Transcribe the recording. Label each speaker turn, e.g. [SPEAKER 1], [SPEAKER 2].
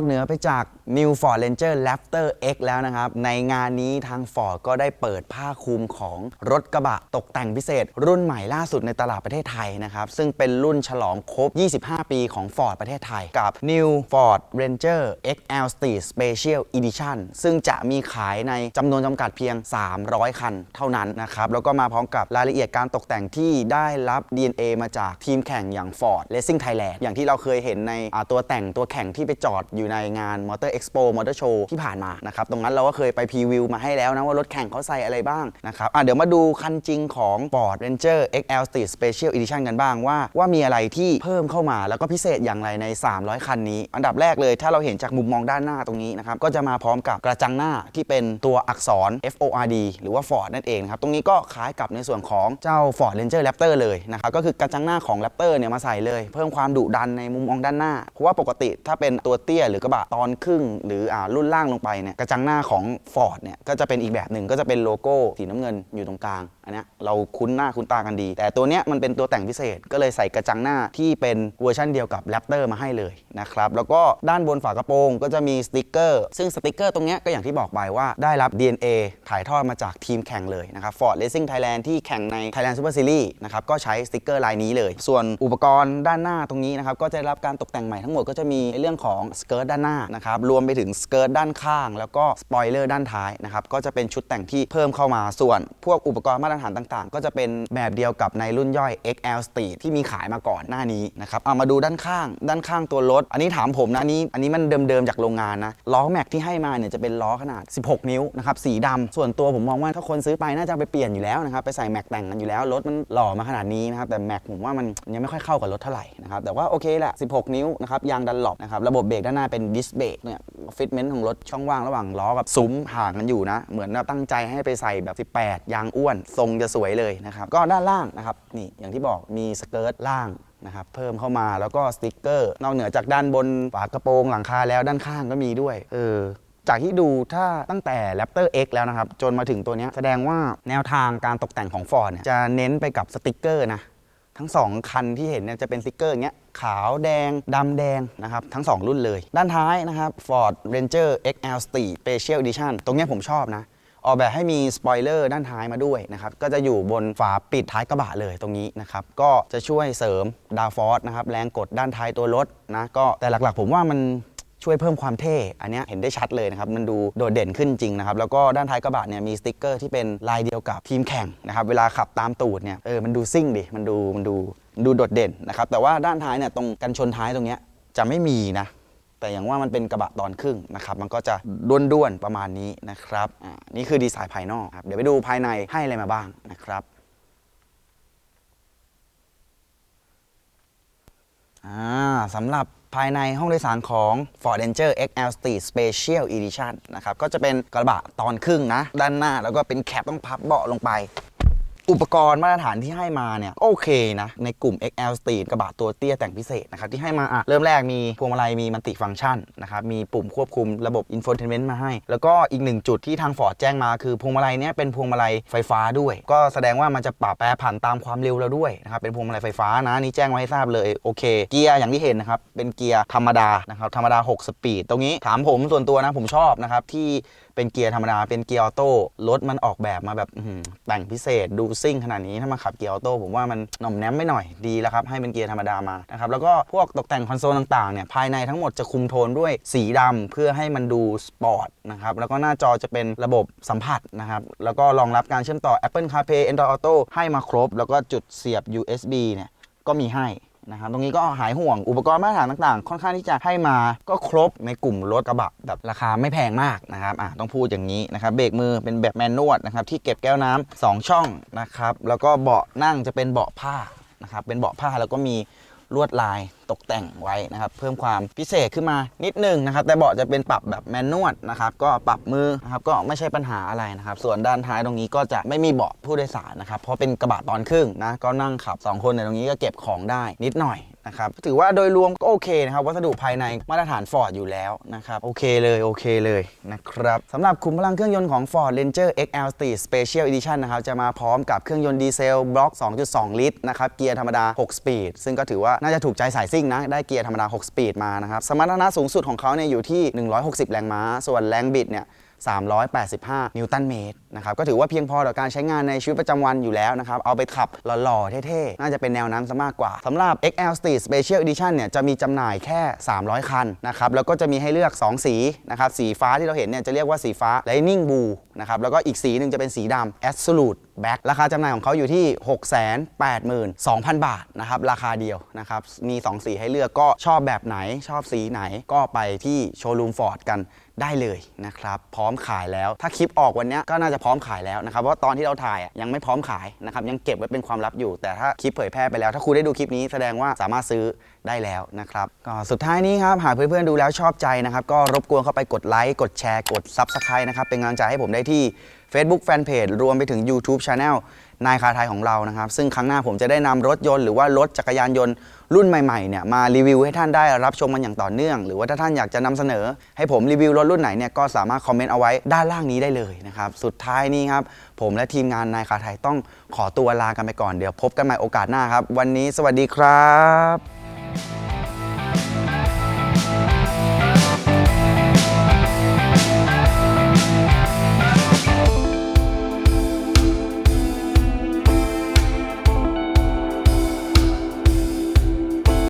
[SPEAKER 1] นอกเหนือไปจาก New Ford Ranger Raptor X แล้วนะครับ ในงานนี้ทาง Ford ก็ได้เปิดผ้าคลุมของรถกระบะตกแต่งพิเศษ รุ่นใหม่ล่าสุดในตลาดประเทศไทยนะครับ ซึ่งเป็นรุ่นฉลองครบ 25 ปีของ Ford ประเทศไทยกับ New Ford Ranger XL Street Special Edition ซึ่งจะมีขายในจำนวนจำกัดเพียง 300 คันเท่านั้นนะครับ แล้วก็มาพร้อมกับรายละเอียดการตกแต่งที่ได้รับ DNA มาจากทีมแข่งอย่าง Ford Racing Thailand อย่างที่เราเคยเห็นในตัวแต่งตัวแข่งที่ไปจอดอยู่ในงาน Motor Expo Motor Show ที่ผ่านมานะครับตรงนั้นเราก็เคยไปพรีวิวมาให้แล้วนะว่ารถแข่งเขาใส่อะไรบ้างนะครับอะเดี๋ยวมาดูคันจริงของ Ford Ranger XL Street Special Edition กันบ้างว่า ว่ามีอะไรที่เพิ่มเข้ามาแล้วก็พิเศษอย่างไรใน 300 คันนี้ อันดับแรกเลยถ้าเราเห็นจากมุมมองด้านหน้าตรงนี้นะครับก็จะมาพร้อมกับกระจังหน้าที่เป็นตัวอักษร FORD หรือว่า Ford นั่นเองนะครับตรงนี้ก็คล้ายกับในส่วนของเจ้า Ford Ranger Raptor เลยนะครับก็คือกระจังหน้าของ Raptor เนี่ยมาใส่เลย เพิ่มความดุดันในมุมมองด้านหน้าเพราะว่าปกติถ้าเป็นตัวเตี้ยหรือกระบะตอนครึ่ง หรืออ่ารุ่นล่างลงไปเนี่ยกระจังหน้าของ Ford เนี่ยก็จะเป็นอีกแบบหนึ่งก็จะเป็นโลโก้สีน้ำเงินอยู่ตรงกลาง อันเนี้เราคุ้นหน้าคุ้นตากันดี แต่ตัวเนี้ยมันเป็นตัวแต่งพิเศษ ก็เลยใส่กระจังหน้าที่เป็นเวอร์ชันเดียวกับ Raptor มาให้เลยนะครับแล้วก็ด้านบนฝากระโปรงก็จะมีสติกเกอร์ซึ่งสติกเกอร์ตรงเนี้ยก็อย่างที่บอกไปว่าได้รับ DNA ถ่ายทอดมาจากทีมแข่งเลยนะครับ Ford Racing Thailand ที่แข่งใน Thailand Super Series นะครับก็ใช้สติกเกอร์ลายนี้เลย ส่วนอุปกรณ์ด้านหน้าตรงนี้นะครับก็จะได้รับการตกแต่งใหม่ทั้งหมดก็จะมีในเรื่องของสเกิร์ตด้านหน้านะครับรวมไปถึงสเกิร์ตด้านข้าง แล้วก็สปอยเลอร์ด้านท้ายนะครับก็จะเป็นชุดแต่งที่เพิ่มเข้ามาส่วนพวกอุปกรณ์มาตรฐานต่างๆ ก็จะเป็นแบบเดียวกับในรุ่นย่อย XL Street ที่มีขายมาก่อนหน้านี้นะครับเอามาดูด้านข้าง ด้านข้างตัวรถ อันนี้ถามผมนะอันนี้อันนี้มันเดิมๆจากโรงงานนะล้อแม็กที่ให้มาเนี่ยจะเป็นล้อขนาด 16 นิ้วนะครับสีดำส่วนตัวผมมองว่าถ้าคนซื้อไปน่าจะไปเปลี่ยนอยู่แล้วนะครับไปใส่แม็กแต่งกันอยู่แล้วรถมันหล่อมาขนาดนี้นะครับแต่แม็กผมว่ามันยังไม่ค่อยเข้ากับรถเท่าไหร่นะครับแต่ว่าโอเคแหละ 16 นิ้วนะครับยางดันหลบนะครับระบบเบรกด้านหน้าเป็นดิสเบรกเนี่ย ฟิตเมนต์ของรถช่องว่างระหว่างล้อกับซุ้มห่างกันอยู่นะ เหมือนเราตั้งใจให้ไปใส่แบบ 18 ยางอ้วน ทรงจะสวยเลยนะครับ ก็ด้านล่างนะครับ นี่อย่างที่บอกมีสเกิร์ตล่างนะครับเพิ่มเข้ามาแล้วก็สติกเกอร์ นอกเหนือจากด้านบนฝากระโปรงหลังคาแล้วด้านข้างก็มีด้วย เออจากที่ดูถ้าตั้งแต่ Raptor X แล้วนะครับ จนมาถึงตัวนี้แสดงว่าแนวทางการตกแต่งของ Ford เนี่ยจะเน้นไปกับสติกเกอร์นะ ทั้ง 2 คันที่เห็นเนี่ยจะเป็นสติกเกอร์อย่างเงี้ยขาวแดงดำแดงนะครับ ทั้ง 2 รุ่นเลย ด้านท้ายนะครับ Ford Ranger XL Street Special Edition ตรงเนี้ยผมชอบนะออกแบบให้มีสปอยเลอร์ด้านท้ายมาด้วยนะครับ ก็จะอยู่บนฝาปิดท้ายกระบะเลยตรงนี้นะครับ ก็จะช่วยเสริมดาวฟอร์สนะครับ แรงกดด้านท้ายตัวรถนะ ก็แต่หลักๆ ผมว่ามัน ช่วยเพิ่มความเท่ อันนี้เห็นได้ชัดเลยนะครับ มันดูโดดเด่นขึ้นจริงนะครับ แล้วก็ด้านท้ายกระบะเนี่ยมีสติ๊กเกอร์ที่เป็นลายเดียวกับทีมแข่งนะครับ เวลาขับตามตูดเนี่ย เออ มันดูซิ่งดิ มันดู มันดู ดูโดดเด่นนะครับ แต่ว่าด้านท้ายเนี่ยตรงกันชนท้ายตรงเนี้ยจะไม่มีนะ แต่อย่างว่ามันเป็นกระบะตอนครึ่งนะครับ มันก็จะด้วนๆประมาณนี้นะครับ อ่า นี่คือดีไซน์ภายนอกครับ เดี๋ยวไปดูภายในให้อะไรมาบ้างนะครับ อ่าสำหรับภายในห้องโดยสารของ Ford Ranger XL Street Special Edition นะครับ ก็จะเป็นกระบะตอนครึ่งนะ ด้านหน้าแล้วก็เป็นแคปต้องพับเบาะลงไป อุปกรณ์มาตรฐานที่ให้มาเนี่ยโอเคนะ ในกลุ่ม XL Street กระบะตัวเตี้ยแต่งพิเศษนะครับที่ให้มาอะเริ่มแรกมีพวงมาลัยมีมัลติฟังก์ชันนะครับมีปุ่มควบคุมระบบ infotainment มาให้ แล้วก็อีกหนึ่งจุดที่ทาง Ford แจ้งมาคือพวงมาลัยเนี้ยเป็นพวงมาลัยไฟฟ้าด้วย ก็แสดงว่ามันจะปรับแปรผันตามความเร็วเราด้วยนะครับเป็นพวงมาลัยไฟฟ้านะนี่แจ้งไว้ให้ทราบเลยโอเค เกียร์อย่างที่เห็นนะครับเป็นเกียร์ธรรมดานะครับธรรมดา 6 สปีดตรงนี้ถามผมส่วนตัวนะผมชอบนะครับที่ เป็นเกียร์ธรรมดาเป็นเกียร์ออโต้รถมันออกแบบมาแบบแต่งพิเศษดูซิ่งขนาดนี้ถ้ามาขับเกียร์ออโต้ผมว่ามันหน่อมแนมไม่หน่อยดีแล้วครับให้เป็นเกียร์ธรรมดามานะครับแล้วก็พวกตกแต่งคอนโซลต่างๆเนี่ยภายในทั้งหมดจะคุมโทนด้วยสีดำเพื่อให้มันดูสปอร์ตนะครับแล้วก็หน้าจอจะเป็นระบบสัมผัสนะครับแล้วก็รองรับการเชื่อมต่อ Apple CarPlay Android Auto ให้มาครบ แล้วก็จุดเสียบ USB เนี่ยก็มีให้ นะครับตรงนี้ก็หายห่วงอุปกรณ์มาตรฐานต่างๆ ค่อนข้างที่จะให้มาก็ครบในกลุ่มรถกระบะแบบราคาไม่แพงมากนะครับอะต้องพูดอย่างนี้นะครับเบรกมือเป็นแบบแมนนวลนะครับที่เก็บแก้วน้ำสองช่องนะครับแล้วก็เบาะนั่งจะเป็นเบาะผ้านะครับเป็นเบาะผ้าแล้วก็มี ลวดลายตกแต่งไว้นะครับเพิ่มความพิเศษขึ้นมานิดนึงนะครับแต่เบาะจะเป็นปรับแบบแมนนวลนะครับก็ปรับมือนะครับก็ไม่ใช่ปัญหาอะไรนะครับส่วนด้านท้ายตรงนี้ก็จะไม่มีเบาะผู้โดยสารนะครับเพราะเป็นกระบะตอนครึ่งนะก็นั่งขับสองคนในตรงนี้ก็เก็บของได้นิดหน่อย นะครับถือว่าโดยรวมก็โอเคนะครับ วัสดุภายในมาตรฐาน Ford อยู่แล้วนะครับ โอเคเลย โอเคเลยนะครับสำหรับขุมพลังเครื่องยนต์ของ Ford Ranger XL Street Special Edition นะครับจะมาพร้อมกับเครื่องยนต์ดีเซลบล็อก 2.2 ลิตรนะครับเกียร์ธรรมดา 6 สปีด ซึ่งก็ถือว่าน่าจะถูกใจสายซิ่งนะ ได้เกียร์ธรรมดา 6 สปีดมานะครับสมรรถนะสูงสุดของเขาเนี่ยอยู่ที่ 160 แรงม้า ส่วนแรงบิดเนี่ย385 นิวตันเมตรนะครับก็ถือว่าเพียงพอต่อการใช้งานในชีวิตประจำวันอยู่แล้วนะครับ เอาไปขับหล่อๆ เท่ๆ น่าจะเป็นแนวนั้นซะมากกว่าสำหรับ XL Street Special Edition เนี่ยจะมีจำหน่ายแค่ 300 คันนะครับ แล้วก็จะมีให้เลือก 2 สีนะครับ สีฟ้าที่เราเห็นเนี่ยจะเรียกว่าสีฟ้า Lightning Blue นะครับ แล้วก็อีกสีหนึ่งจะเป็นสีดำ Absolute Black ราคาจำหน่ายของเขาอยู่ที่ 682,000 บาทนะครับ ราคาเดียวนะครับ มี 2 สีให้เลือกก็ชอบแบบไหนชอบสีไหนก็ไปที่โชว์รูมฟอร์ดกันได้เลยนะครับพร้อมขายแล้วถ้าคลิปออกวันเนี้ยก็น่าจะพร้อมขายแล้วนะครับเพราะตอนที่เราถ่ายยังไม่พร้อมขายนะครับยังเก็บไว้เป็นความลับอยู่ แต่ถ้าคลิปเผยแพร่ไปแล้ว ถ้าคุณได้ดูคลิปนี้แสดงว่าสามารถซื้อได้แล้วนะครับก็สุดท้ายนี้ครับหากเพื่อนๆดูแล้วชอบใจนะครับก็รบกวนเข้าไปกดไลค์กดแชร์กด Subscribe นะครับเป็นกำลังใจให้ผมได้ที่ Facebook Fanpage รวมไปถึง YouTube Channel นายคาไทยของเรานะครับ ซึ่งครั้งหน้าผมจะได้นำรถยนต์หรือว่ารถจักรยานยนต์รุ่นใหม่ๆเนี่ยมารีวิวให้ท่านได้รับชมมันอย่างต่อเนื่อง หรือว่าถ้าท่านอยากจะนำเสนอ ให้ผมรีวิวรถรุ่นไหนเนี่ยก็สามารถคอมเมนต์เอาไว้ด้านล่างนี้ได้เลยนะครับสุดท้ายนี้ครับผมและทีมงานนายคาไทยต้องขอตัวลากันไปก่อนเดี๋ยวพบกันใหม่โอกาสหน้าครับ วันนี้สวัสดีครับ